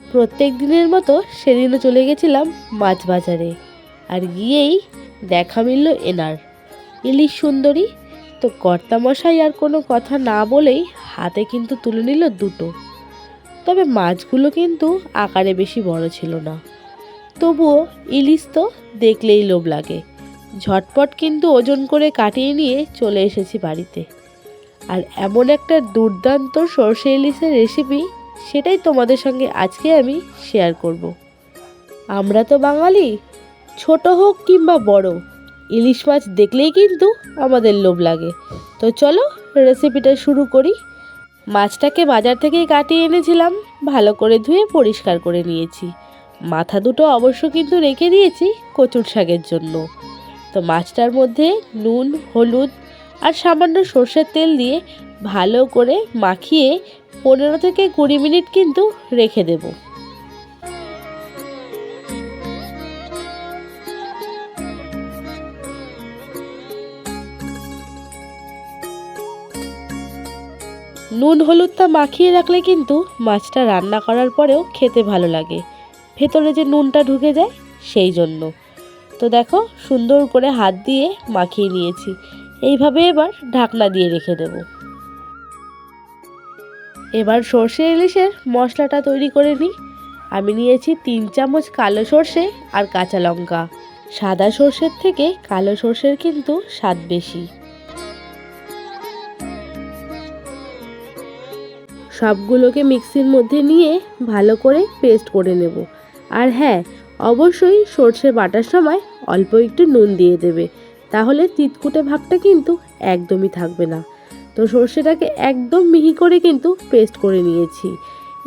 প্রত্যেক দিনের মতো সেদিনও চলে গেছিলাম মাছ বাজারে আর গিয়েই দেখা মিলল এনার। ইলিশ সুন্দরী, তো কর্তামশাই আর কোনো কথা না বলেই হাতে কিন্তু তুলে নিল দুটো। তবে মাছগুলো কিন্তু আকারে বেশি বড় ছিল না। তবুও ইলিশ তো দেখলেই লোভ লাগে। ঝটপট কিন্তু ওজন করে কাটিয়ে নিয়ে চলে এসেছি বাড়িতে। আর এমন একটা দুর্দান্ত সর্ষে ইলিশের রেসিপি সেটাই তোমাদের সঙ্গে আজকে আমি শেয়ার করব। আমরা তো বাঙালি, ছোট হোক কিংবা বড়, ইলিশ মাছ দেখলেই কিন্তু আমাদের লোভ লাগে। তো চলো রেসিপিটা শুরু করি। মাছটাকে বাজার থেকেই কাটিয়ে এনেছিলাম, ভালো করে ধুয়ে পরিষ্কার করে নিয়েছি। মাথা দুটো অবশ্য কিন্তু রেখে দিয়েছি কচুর শাকের জন্য। তো মাছটার মধ্যে নুন, হলুদ আর সামান্য সর্ষের তেল দিয়ে ভালো করে মাখিয়ে পনেরো থেকে কুড়ি মিনিট কিন্তু রেখে দেব। নুন হলুদটা মাখিয়ে রাখলে কিন্তু মাছটা রান্না করার পরেও খেতে ভালো লাগে। ভেতরে যে নুনটা ঢুকে যায়, সেই জন্য। তো দেখো, সুন্দর করে হাত দিয়ে মাখিয়ে নিয়েছি। এইভাবে এবার ঢাকনা দিয়ে রেখে দেব। এবার সর্ষে ইলিশের মশলাটা তৈরি করে নিই। আমি নিয়েছি তিন চামচ কালো সর্ষে আর কাঁচা লঙ্কা। সাদা সর্ষের থেকে কালো সর্ষের কিন্তু স্বাদ বেশি। সবগুলোকে মিক্সির মধ্যে নিয়ে ভালো করে পেস্ট করে নেব। আর হ্যাঁ অবশ্যই সর্ষে বাটার সময় অল্প একটু নুন দিয়ে দেবে। তাহলে তিতকুটে ভাবটা কিন্তু একদমই থাকবে না। তো সর্ষেটাকে একদম মিহি করে কিন্তু পেস্ট করে নিয়েছি।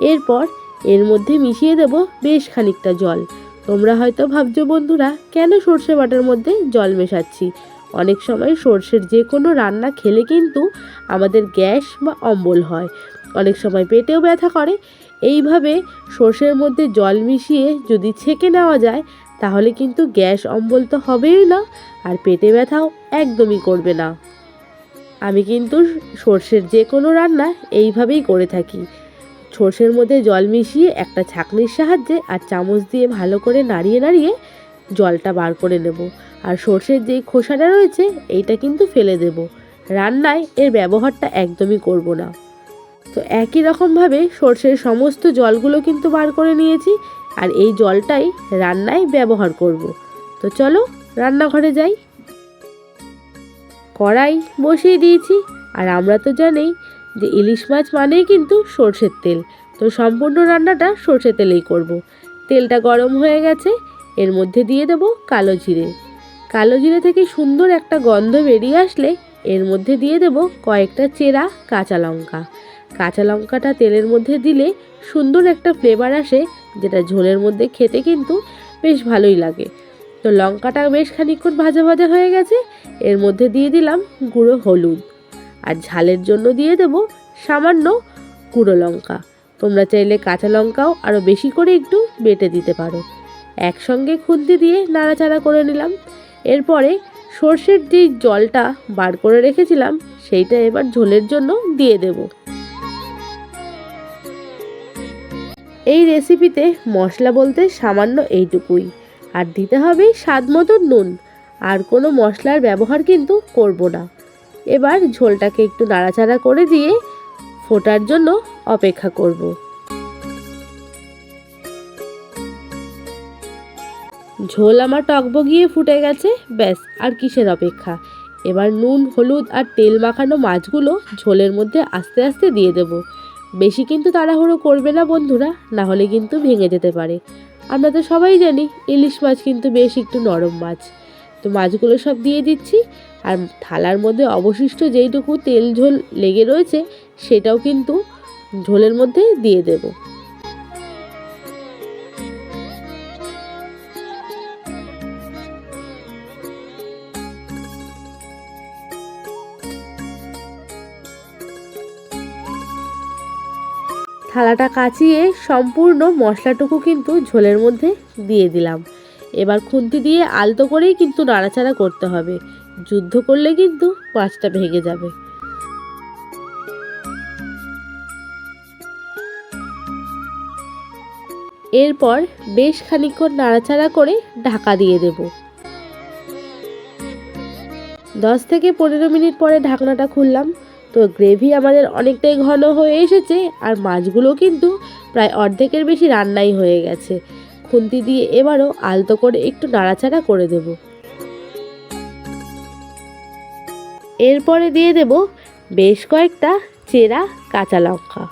এরপর এর মধ্যে মিশিয়ে দেব বেশ খানিকটা জল। তোমরা হয়তো ভাবছ, বন্ধুরা, কেন সর্ষে বাটার মধ্যে জল মেশাচ্ছি? অনেক সময় সর্ষের যে কোনো রান্না খেলে কিন্তু আমাদের গ্যাস বা অম্বল হয়। অনেক সময় পেটেও ব্যথা করে। এইভাবে সর্ষের মধ্যে জল মিশিয়ে যদি ছেঁকে নেওয়া যায়, তাহলে কিন্তু গ্যাস অম্বল তো হবেই না, আর পেটে ব্যথাও একদমই করবে না। আমি কিন্তু সর্ষের যে কোনো রান্না এইভাবেই করে থাকি। সর্ষের মধ্যে জল মিশিয়ে একটা ছাঁকনির সাহায্যে আর চামচ দিয়ে ভালো করে নাড়িয়ে নাড়িয়ে জলটা বার করে নেব। আর সর্ষের যেই খোসাটা রয়েছে, এইটা কিন্তু ফেলে দেব। রান্নায় এর ব্যবহারটা একদমই করব না। তো একই রকমভাবে সর্ষের সমস্ত জলগুলো কিন্তু বার করে নিয়েছি আর এই জলটাই রান্নায় ব্যবহার করব। তো চলো রান্নাঘরে যাই। কড়াই বসিয়ে দিয়েছি। আর আমরা তো জানি যে ইলিশ মাছ মানেই কিন্তু সর্ষের তেল। তো সম্পূর্ণ রান্নাটা সর্ষে তেলেই করব। তেলটা গরম হয়ে গেছে, এর মধ্যে দিয়ে দেব কালো জিরে। কালো জিরে থেকে সুন্দর একটা গন্ধ বেরিয়ে আসলে এর মধ্যে দিয়ে দেব কয়েকটা চেরা কাঁচা লঙ্কা। কাঁচা লঙ্কাটা তেলের মধ্যে দিলে সুন্দর একটা ফ্লেভার আসে, যেটা ঝোলের মধ্যে খেতে কিন্তু বেশ ভালোই লাগে। তো লঙ্কাটা বেশ খানিক্ষণ ভাজা ভাজা হয়ে গেছে। এর মধ্যে দিয়ে দিলাম গুঁড়ো হলুদ। আর ঝালের জন্য দিয়ে দেব সামান্য গুঁড়ো লঙ্কা। তোমরা চাইলে কাঁচা লঙ্কাও আরও বেশি করে একটু বেটে দিতে পারো। একসঙ্গে খুন্তি দিয়ে নাড়াচাড়া করে নিলাম। এরপরে সর্ষের যেই জলটা বার করে রেখেছিলাম, সেইটা এবার ঝোলের জন্য দিয়ে দেবো। এই রেসিপিতে মশলা বলতে সামান্য এইটুকুই। আর দিতে হবে স্বাদ মতো নুন। আর কোনো মশলার ব্যবহার কিন্তু করব না। এবার ঝোলটাকে একটু নাড়াচাড়া করে দিয়ে ফোটার জন্য অপেক্ষা করব। ঝোল আমার টকবগিয়ে ফুটে গেছে, ব্যাস, আর কিসের অপেক্ষা? এবার নুন, হলুদ আর তেল মাখানো মাছগুলো ঝোলের মধ্যে আস্তে আস্তে দিয়ে দেবো। বেশি কিন্তু তাড়াহুড়ো করবে না বন্ধুরা, না হলে কিন্তু ভেঙে যেতে পারে। আমরা তো সবাই জানি ইলিশ মাছ কিন্তু বেশ একটু নরম মাছ। তো মাছগুলো সব দিয়ে দিচ্ছি, আর থালার মধ্যে অবশিষ্ট যেইটুকু তেল ঝোল লেগে রয়েছে, সেটাও কিন্তু ঝোলের মধ্যে দিয়ে দেবো। থালাটা কাচিয়ে সম্পূর্ণ মশলাটুকু কিন্তু ঝোলের মধ্যে দিয়ে দিলাম। এবার খুন্তি দিয়ে আলতো করেই কিন্তু নাড়াচাড়া করতে হবে। যুদ্ধ করলে কিন্তু মাছটা ভেঙে যাবে। এরপর বেশ খানিকক্ষণ নাড়াচাড়া করে ঢাকা দিয়ে দেব। দশ থেকে পনেরো মিনিট পরে ঢাকনাটা খুললাম। তো গ্রেভি আমাদের অনেকটাই ঘন হয়ে এসেছে আর মাছগুলো কিন্তু প্রায় অর্ধেকের বেশি রান্নাই হয়ে গেছে। খুন্তি দিয়ে এবারও আলতো করে একটু নাড়াচাড়া করে দেব। এরপরে দিয়ে দেব বেশ কয়েকটা চেরা কাঁচা লঙ্কা।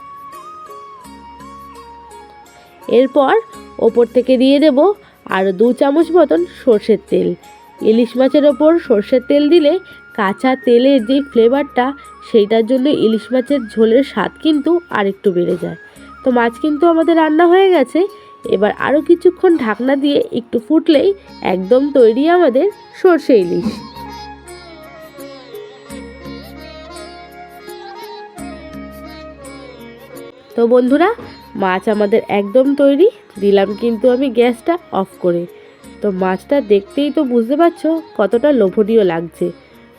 এরপর ওপর থেকে দিয়ে দেব আরও দু চামচ মতন সর্ষের তেল। ইলিশ মাছের ওপর সর্ষের তেল দিলে কাঁচা তেলের যে ফ্লেভারটা সেইটার জন্য ইলিশ মাছের ঝোলের স্বাদ কিন্তু আরেকটু বেড়ে যায়। তো মাছ কিন্তু আমাদের রান্না হয়ে গেছে। এবার আরও কিছুক্ষণ ঢাকনা দিয়ে একটু ফুটলেই একদম তৈরি আমাদের সর্ষে ইলিশ। তো বন্ধুরা, মাছ আমাদের একদম তৈরি। দিলাম কিন্তু আমি গ্যাসটা অফ করে। তো মাছটা দেখতেই তো বুঝতে পারছ কতটা লোভনীয় লাগছে।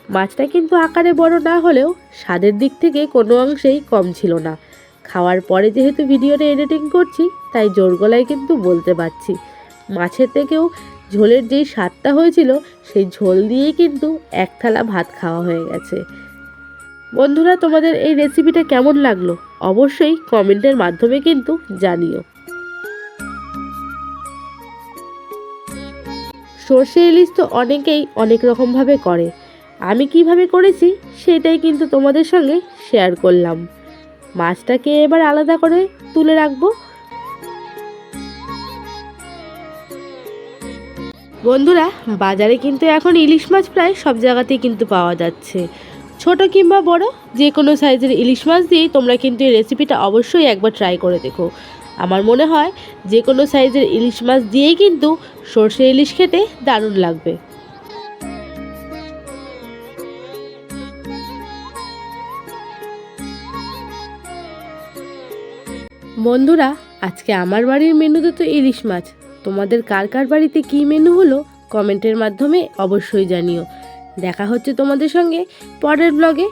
মাছটা কিন্তু আকারে বড় না হলেও স্বাদের দিক থেকে কোনো অংশেই কম ছিল না। খাওয়ার পরে যেহেতু ভিডিওটা এডিটিং করছি, তাই জোর গলায় কিন্তু বলতে পারছি। মাছের থেকেও ঝোলের যেই স্বাদটা হয়েছিল, সেই ঝোল দিয়েই কিন্তু এক থালা ভাত খাওয়া হয়ে গেছে। বন্ধুরা, তোমাদের এই রেসিপিটা কেমন লাগল? অবশ্যই কমেন্টের মাধ্যমে কিন্তু জানিও। সর্ষে ইলিশ তো অনেকেই অনেক রকমভাবে করে। আমি কীভাবে করেছি সেটাই কিন্তু তোমাদের সঙ্গে শেয়ার করলাম। মাছটাকে এবার আলাদা করে তুলে রাখব। বন্ধুরা, বাজারে কিন্তু এখন ইলিশ মাছ প্রায় সব জায়গাতেই কিন্তু পাওয়া যাচ্ছে। ছোট কিংবা বড়, যে কোনো সাইজের ইলিশ মাছ দিয়েই তোমরা কিন্তু এই রেসিপিটা অবশ্যই একবার ট্রাই করে দেখো। আমার মনে হয় যে কোনো সাইজের ইলিশ মাছ দিয়েই কিন্তু সর্ষে ইলিশ খেতে দারুণ লাগবে। বন্ধুরা, আজকে আমার বাড়ির মেনুতে তো ইলিশ মাছ। তোমাদের কার কার বাড়িতে কী মেনু হলো কমেন্টের মাধ্যমে অবশ্যই জানিও। দেখা হচ্ছে তোমাদের সঙ্গে পরের ব্লগে।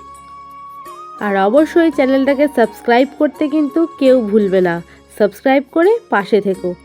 আর অবশ্যই চ্যানেলটাকে সাবস্ক্রাইব করতে কিন্তু কেউ ভুলবে না। সাবস্ক্রাইব করে পাশে থেকো।